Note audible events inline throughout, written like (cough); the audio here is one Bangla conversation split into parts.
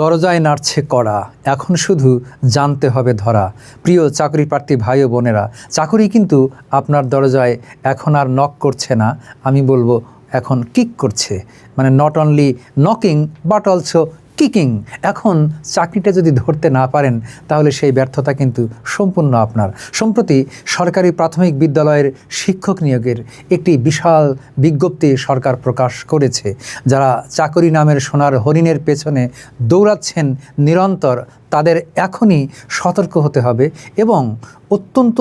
দরজায় নাড়ছে কড়া। এখন শুধু জানতে হবে ধরা। প্রিয় চাকরি প্রার্থী ভাই ও বোনেরা, চাকরি কিন্তু আপনার দরজায় এখন আর নক করছে না। আমি বলব, এখন কিক করছে। মানে not only knocking but also kicking. এখন চাকরিটা যদি ধরতে না পারেন, তাহলে সেই ব্যর্থতা কিন্তু সম্পূর্ণ আপনার। সম্প্রতি সরকারি প্রাথমিক বিদ্যালয়ের শিক্ষক নিয়োগের একটি বিশাল বিজ্ঞপ্তি সরকার প্রকাশ করেছে, যারা চাকরি নামের সোনার হরিণের পেছনে দৌড়াচ্ছেন নিরন্তর। তাদের এখনই সতর্ক হতে হবে এবং অত্যন্ত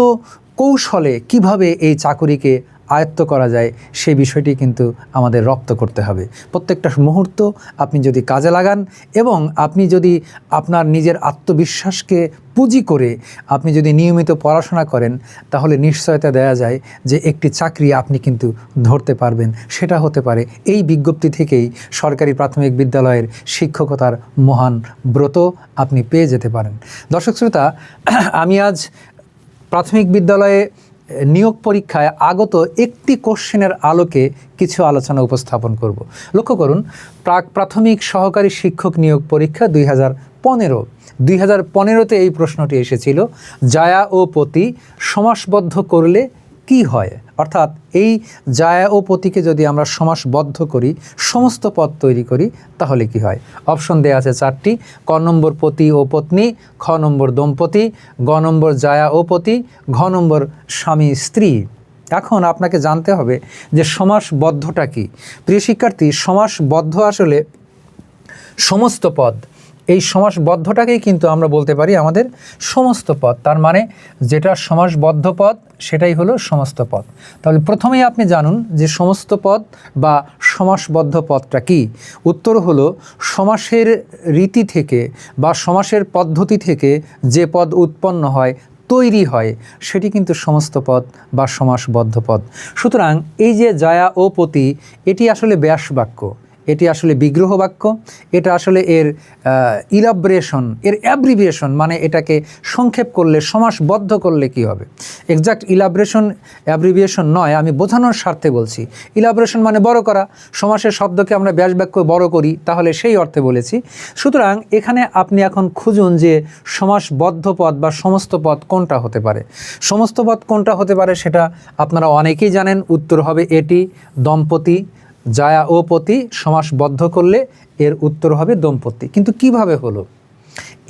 কৌশলে কীভাবে এই চাকরিকে আয়ত্ত করা যায়, সেই বিষয়টি কিন্তু আমাদের রপ্ত করতে হবে। প্রত্যেকটা মুহূর্ত আপনি যদি কাজে লাগান এবং আপনি যদি আপনার নিজের আত্মবিশ্বাসকে পুঁজি করে আপনি যদি নিয়মিত পড়াশোনা করেন, তাহলে নিশ্চয়তা দেওয়া যায় যে একটি চাকরি আপনি কিন্তু ধরতে পারবেন। সেটা হতে পারে এই বিজ্ঞপ্তি থেকেই সরকারি প্রাথমিক বিদ্যালয়ের শিক্ষকতার মহান ব্রত আপনি পেয়ে যেতে পারেন। দর্শক শ্রোতা, (clears throat) আমি আজ প্রাথমিক বিদ্যালয়ে নিয়োগ পরীক্ষায় আগত একটি কোশ্চেনের আলোকে কিছু আলোচনা উপস্থাপন করব। লক্ষ্য করুন, প্রাক প্রাথমিক সহকারী শিক্ষক নিয়োগ পরীক্ষা দুই হাজার পনেরো। দুই হাজার পনেরোতে এই প্রশ্নটি এসেছিল, জায়া ও পতি সমাসবদ্ধ করলে কি হয়? অর্থাৎ এই জায়া ও পতিকে যদি আমরা সমাসবদ্ধ করি, সমস্ত পদ তৈরি করি, তাহলে কি হয়? অপশন দেওয়া আছে চারটি। ক নম্বর পতি ও পত্নী, খ নম্বর দম্পতি, গ নম্বর জায়া ও পতি, ঘ নম্বর স্বামী স্ত্রী। এখন আপনাকে জানতে হবে যে সমাসবদ্ধটা কি। প্রিয় শিক্ষার্থী, সমাসবদ্ধ আসলে সমস্ত পদ। এই সমাসবদ্ধটাকেই কিন্তু আমরা বলতে পারি আমাদের সমস্ত পদ তার মানে যেটা সমাসবদ্ধ পদ সেটাই হলো সমস্ত পদ তাহলে প্রথমেই আপনি জানুন যে সমস্ত পদ বা সমাসবদ্ধ পদটা কি। উত্তর হলো সমাসের রীতি থেকে বা সমাসের পদ্ধতি থেকে যে পদ উৎপন্ন হয়, তৈরি হয়, সেটি কিন্তু সমস্ত পদ বা সমাসবদ্ধ পদ সুতরাং এই যে জায়া ও পতি, এটি আসলে ব্যাস বাক্য এটি আসলে বিগ্রহ বাক্য। এটা আসলে এর ইলাব্রেশন এর অ্যাব্রিভিয়েশন মানে এটাকে সংক্ষেপ করলে, সমাসবদ্ধ করলে কি হবে? এক্সাক্ট ইলাব্রেশন অ্যাব্রিভিয়েশন নয়, আমি বোঝানোর স্বার্থে বলছি। ইলাব্রেশন মানে বড় করা। সমাসের শব্দকে আমরা ব্যাস বাক্য বড় করি, তাহলে সেই অর্থে বলেছি। সুতরাং এখানে আপনি এখন খুঁজুন যে সমাসবদ্ধ পদ বা সমস্ত পদ কোনটা হতে পারে। সমস্ত পদ কোনটা হতে পারে সেটা আপনারা অনেকেই জানেন। উত্তর হবে এটি, দম্পতি জায়া ও পতি সমাসবদ্ধ করলে এর উত্তর হবে দম্পতি। কিন্তু কীভাবে হলো?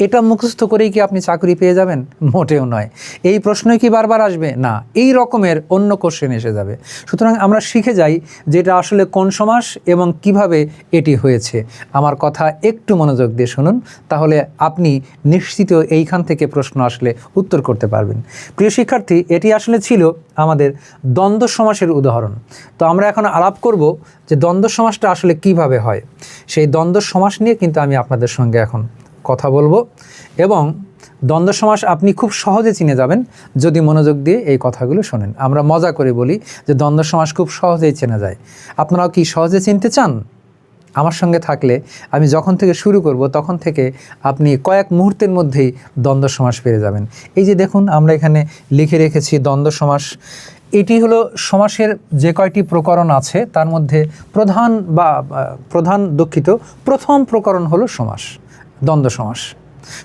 এটা মুখস্থ করেই কি আপনি চাকরি পেয়ে যাবেন? মোটেও নয়। এই প্রশ্নই কি বারবার আসবে? না, এই রকমের অন্য কোশ্চেন এসে যাবে। সুতরাং আমরা শিখে যাই যে এটা আসলে কোন সমাস এবং কীভাবে এটি হয়েছে। আমার কথা একটু মনোযোগ দিয়ে শুনুন, তাহলে আপনি নিশ্চিত এইখান থেকে প্রশ্ন আসলে উত্তর করতে পারবেন। প্রিয় শিক্ষার্থী, এটি আসলে ছিল আমাদের দ্বন্দ্ব সমাসের উদাহরণ। তো আমরা এখন আলাপ করব যে দ্বন্দ্ব সমাসটা আসলে কীভাবে হয়। সেই দ্বন্দ্ব সমাস নিয়ে কিন্তু আমি আপনাদের সঙ্গে এখন কথা বলব। এবং দ্বন্দ্ব সমাস আপনি খুব সহজে চিনে যাবেন যদি মনোযোগ দিয়ে এই কথাগুলো শোনেন। আমরা মজা করে বলি যে দ্বন্দ্ব সমাস খুব সহজেই চেনা যায়। আপনারাও কি সহজে চিনতে চান? আমার সঙ্গে থাকলে আমি যখন থেকে শুরু করব তখন থেকে আপনি কয়েক মুহূর্তের মধ্যেই দ্বন্দ্ব সমাস পেয়ে যাবেন। এই যে দেখুন, আমরা এখানে লিখে রেখেছি দ্বন্দ্ব সমাস। এটি হলো সমাসের যে কয়টি প্রকরণ আছে, তার মধ্যে প্রধান বা প্রধান দুঃখিত। প্রথম প্রকরণ হলো সমাস। দ্বন্দ্ব সমাস।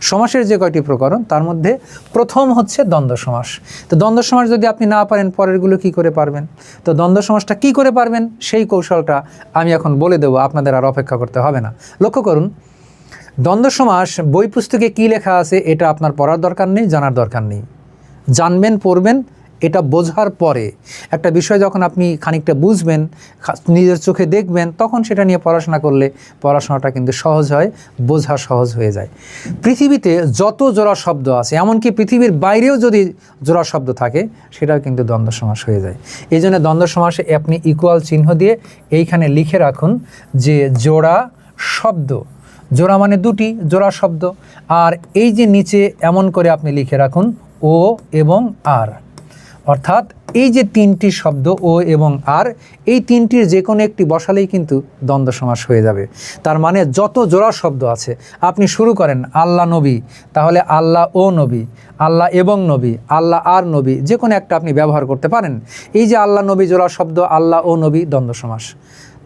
সমাসের যে কয়টি প্রকরণ, তার মধ্যে প্রথম হচ্ছে দ্বন্দ্ব সমাস। তো দ্বন্দ্ব সমাস যদি আপনি না পারেন, পরেরগুলো কি করে পারবেন? তো দ্বন্দ্ব সমাসটা কি করে পারবেন? সেই কৌশলটা আমি এখন বলে দেবো, আপনাদের আর অপেক্ষা করতে হবে না। লক্ষ্য করুন, দ্বন্দ্ব সমাস বই পুস্তকে কী লেখা আছে, এটা আপনার পড়ার দরকার নেই, জানার দরকার নেই। জানবেন, পড়বেন এটা বোঝার পরে একটা বিষয় যখন আপনি খানিকটা বুঝবেন নিজের চোখে দেখবেন, তখন সেটা নিয়ে পড়াশোনা করলে পড়াশোনাটা কিন্তু সহজ হয়, বোঝা সহজ হয়ে যায়। পৃথিবীতে যত জোড়া শব্দ আছে, এমনকি পৃথিবীর বাইরেও যদি জোড়া শব্দ থাকে, সেটাও কিন্তু দ্বন্দ্ব সমাস হয়ে যায়। এই জন্য দ্বন্দ্ব সমাসে আপনি ইকুয়াল চিহ্ন দিয়ে এইখানে লিখে রাখুন যে জোড়া শব্দ। জোড়া মানে দুটি, জোড়া শব্দ। আর এই যে নিচে এমন করে আপনি লিখে রাখুন, ও এবং আর। অর্থাৎ এই যে তিনটি শব্দ ও এবং আর, এই তিনটির যে কোনো একটি বসালেই কিন্তু দ্বন্দ্ব সমাস হয়ে যাবে। তার মানে যত জোড়া শব্দ আছে, আপনি শুরু করেন আল্লাহ নবী, তাহলে আল্লাহ ও নবী আল্লাহ এবং নবী আল্লাহ আর নবী, যে কোনো একটা আপনি ব্যবহার করতে পারেন। এই যে আল্লাহ নবী জোড়া শব্দ আল্লাহ ও নবী দ্বন্দ্ব সমাস।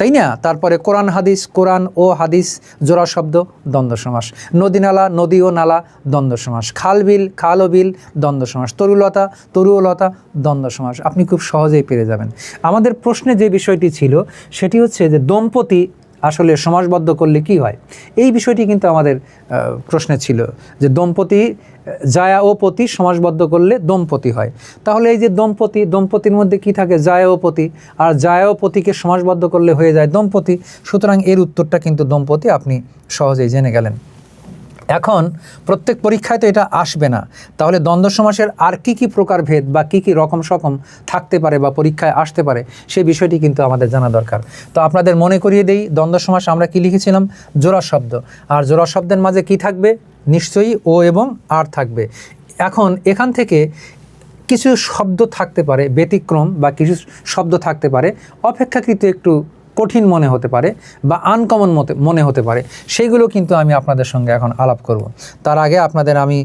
তাই না? তারপরে কোরআন হাদিস, কোরআন ও হাদিস, জোড়া শব্দ, দ্বন্দ্ব সমাস। নদী নালা, নদী ও নালা, দ্বন্দ্ব সমাস। খাল বিল, খাল ও বিল, দ্বন্দ্ব সমাস। তরুলতা তরুলতা দ্বন্দ্ব সমাস। আপনি খুব সহজেই পেরে যাবেন। আমাদের প্রশ্নে যে বিষয়টি ছিল, সেটি হচ্ছে যে দম্পতি আসলে সমাজবদ্ধ করলে কি হয়? এই বিষয়টি কিন্তু আমাদের প্রশ্নে ছিল যে দম্পতি জায়া ও পতি সমাজবদ্ধ করলে দম্পতি হয়। তাহলে এই যে দম্পতি, দম্পতির মধ্যে কি থাকে? জায়া ও পতি। আর জায়া ও পতিকে সমাজবদ্ধ করলে হয়ে যায় দম্পতি। সুতরাং এর উত্তরটা কিন্তু দম্পতি আপনি সহজেই জেনে গেলেন। এখন প্রত্যেক পরীক্ষায় তো এটা আসবে না। তাহলে দ্বন্দ্ব সমাসের আর কি কি প্রকারভেদ বা কি কি রকম সকম থাকতে পারে বা পরীক্ষায় আসতে পারে সেই বিষয়টি কিন্তু আমাদের জানা দরকার। তো আপনাদের মনে করিয়ে দেই, দ্বন্দ্ব সমাস আমরা কি লিখেছিলাম? জোড়া শব্দ। আর জোড়া শব্দের মাঝে কি থাকবে? নিশ্চয়ই ও এবং আর থাকবে। এখন এখান থেকে কিছু শব্দ থাকতে পারে, ব্যতিক্রম বা কিছু শব্দ থাকতে পারে। অপেক্ষাকৃত একটু কঠিন মনে হতে পারে বা আনকমন মতে মনে হতে পারে। সেইগুলো কিন্তু আমি আপনাদের সঙ্গে এখন আলাপ করব। তার আগে আপনাদের আমি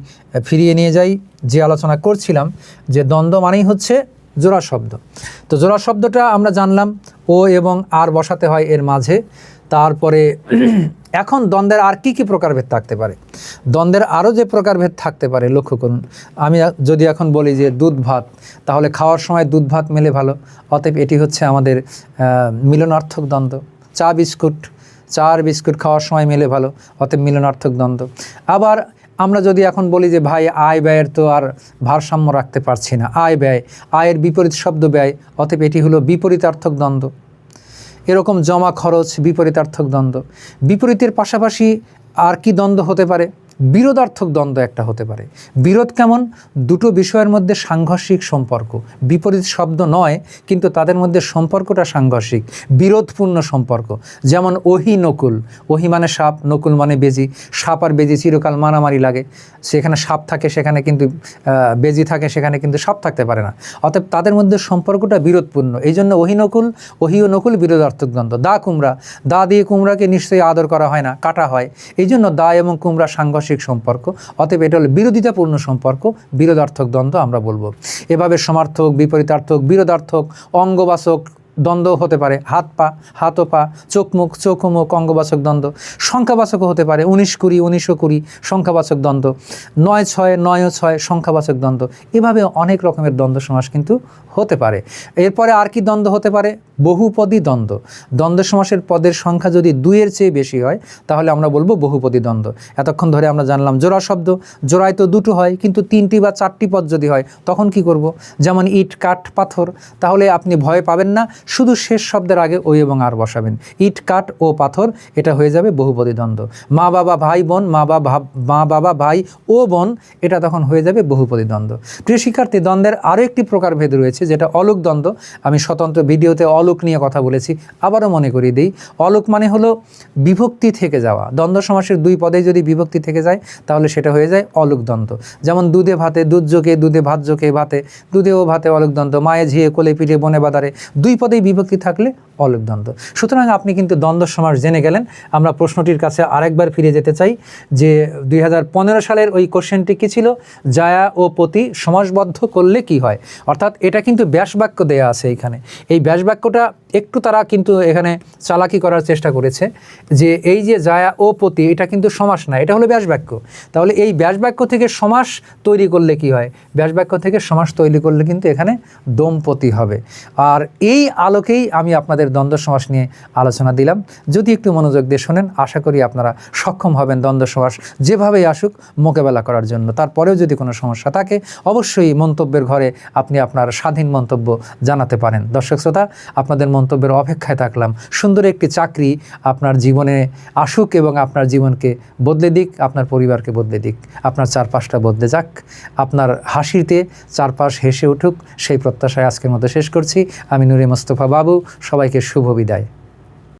ফিরিয়ে নিয়ে যাই যে আলোচনা করছিলাম যে দ্বন্দ্ব মানেই হচ্ছে জোড়া শব্দ। তো জোড়া শব্দটা আমরা জানলাম, ও এবং আর বসাতে হয় এর মাঝে। তারপরে এখন দ্বন্দ্বের আর কি কি প্রকারভেদ থাকতে পারে? দ্বন্দ্বের আরও যে প্রকারভেদ থাকতে পারে, লক্ষ্য করুন, আমি যদি এখন বলি যে দুধ ভাত, তাহলে খাওয়ার সময় দুধ ভাত মেলে ভালো, অতএব এটি হচ্ছে আমাদের মিলনার্থক দ্বন্দ্ব। চা বিস্কুট চা আর বিস্কুট খাওয়ার সময় মেলে ভালো, অতএব মিলনার্থক দ্বন্দ্ব। আবার আমরা যদি এখন বলি যে ভাই, আয় ব্যয়ের তো আর ভারসাম্য রাখতে পারছি না, আয় ব্যয়, আয়ের বিপরীত শব্দ ব্যয়, অতএব এটি হলো বিপরীতার্থক দ্বন্দ্ব। এরকম জমা খরচ বিপরীতার্থক দ্বন্দ্ব। বিপরীতের পাশাপাশি আর কি দ্বন্দ্ব হতে পারে? বিরোধার্থক দ্বন্দ্ব একটা হতে পারে। বিরোধ কেমন? দুটো বিষয়ের মধ্যে সাংঘর্ষিক সম্পর্ক। বিপরীত শব্দ নয়, কিন্তু তাদের মধ্যে সম্পর্কটা সাংঘর্ষিক, বিরোধপূর্ণ সম্পর্ক। যেমন ওহি নকুল। ওহি মানে সাপ, নকুল মানে বেজি। সাপ আর বেজি চিরকাল মারামারি লাগে। সেখানে সাপ থাকে, সেখানে কিন্তু বেজি থাকে, সেখানে কিন্তু সাপ থাকতে পারে না। অতএব তাদের মধ্যে সম্পর্কটা বিরোধপূর্ণ। এই জন্য ওহিনকুল ওহি ও নকুল বিরোধার্থক দ্বন্দ্ব। দা কুমড়া। দা দিয়ে কুমড়াকে নিশ্চয়ই আদর করা হয় না, কাটা হয়। এই জন্য দা এবং কুমড়া সাংঘর্ষিক সম্পর্ক, অতএব এটা হলো বিরোধিতাপূর্ণ সম্পর্ক, বিরোধার্থক দ্বন্দ্ব আমরা বলব। এভাবে সমার্থক, বিপরীতার্থক, বিরোধার্থক, অঙ্গবাচক দ্বন্দ্ব হতে পারে। হাত পা হাত পা, চোখ মুখ চোখ মুখ, অঙ্গবাচক দ্বন্দ্ব। সংখ্যাবাচকও হতে পারে। উনিশ কুড়ি, উনিশশো কুড়ি, সংখ্যাবাচক দ্বন্দ্ব। নয় ছয় নয় ছয়, সংখ্যাবাচক দ্বন্দ্ব। এভাবে অনেক রকমের দ্বন্দ্ব সমাস কিন্তু হতে পারে। এরপরে আর কি দ্বন্দ্ব হতে পারে? বহুপদী দ্বন্দ্ব। দ্বন্দ্ব সমাসের পদের সংখ্যা যদি দুইয়ের চেয়ে বেশি হয়, তাহলে আমরা বলব বহুপদী দ্বন্দ্ব। এতক্ষণ ধরে আমরা জানলাম জোড়া শব্দ। জোড়ায় তো দুটো হয়, কিন্তু তিনটি বা চারটি পদ যদি হয়, তখন কি করব? যেমন ইট, কাঠ, পাথর। তাহলে আপনি ভয় পাবেন না। শুধু শেষ শব্দের আগে ওই এবং আর বসাবেন। ইট, কাঠ ও পাথর, এটা হয়ে যাবে বহুপদী দ্বন্দ্ব। মা বাবা, ভাই, বোন, মা বাবা মা বাবা, ভাই ও বোন, এটা তখন হয়ে যাবে বহুপদী দ্বন্দ্ব। প্রিয় শিক্ষার্থী, দ্বন্দ্বের আরও একটি প্রকারভেদ রয়েছে, যেটা অলোক দ্বন্দ্ব। আমি স্বতন্ত্র ভিডিওতে অলোক নিয়ে কথা বলেছি, আবারও মনে করিয়ে দিই। অলোক মানে হলো বিভক্তি থেকে যাওয়া। দ্বন্দ্ব সমাসের দুই পদে যদি বিভক্তি থেকে যায়, তাহলে সেটা হয়ে যায় অলোক দ্বন্দ্ব। যেমন দুধে ভাতে, দুধ জোকে দুধে ভাত জোকে ভাতে দুধে ও ভাতে অলোক দ্বন্দ্ব। মায়ে ঝিয়ে কোলে পিঠে বনে বাদারে। দুই পদেই বিভক্তি থাকলে অলোক দ্বন্দ্ব সুতরাং আপনি কিন্তু দ্বন্দ্ব সমাস জেনে গেলেন। আমরা প্রশ্নটির কাছে আরেকবার ফিরে যেতে চাই যে দুই হাজার পনেরো সালের ওই কোশ্চেনটি কী ছিল? জায়া ও পতি সমাসবদ্ধ করলে কি হয়? অর্থাৎ এটা কিন্তু ব্যাসবাক্য দেয়া আছে এইখানে এই ব্যাস বাক্যটা একটু তারা কিন্তু এখানে চালাকি করার চেষ্টা করেছে যে এই যে জায়া ও পতি, এটা কিন্তু সমাস না, এটা হলো ব্যাস বাক্য তাহলে এই ব্যাস বাক্য থেকে সমাস তৈরি করলে কি হয়? ব্যাস বাক্য থেকে সমাস তৈরি করলে কিন্তু এখানে দম্পতি হবে। আর এই আলোকেই আমি আপনাদের দ্বন্দ্ব সমাস নিয়ে আলোচনা দিলাম। যদি একটু মনোযোগ দিয়ে শোনেন, আশা করি আপনারা সক্ষম হবেন দ্বন্দ্ব সমাস যেভাবেই আসুক মোকাবেলা করার জন্য। তারপরেও যদি কোনো সমস্যা থাকে, অবশ্যই মন্তব্যের ঘরে আপনি আপনার স্বাধীন মন্তব্য জানাতে পারেন। দর্শক শ্রোতা, আপনাদের মন্তব্যের অপেক্ষায় থাকলাম। সুন্দর একটি চাকরি আপনার জীবনে আসুক এবং আপনার জীবনকে বদলে দিক, আপনার পরিবারকে বদলে দিক। আপনার চারপাশটা বদলে যাক। আপনার হাসিতে চারপাশ হেসে উঠুক। সেই প্রত্যাশায় আজকের মতো শেষ করছি। আমি নুরে মোস্তফা বাবু, সবাইকে শুভ বিদায়।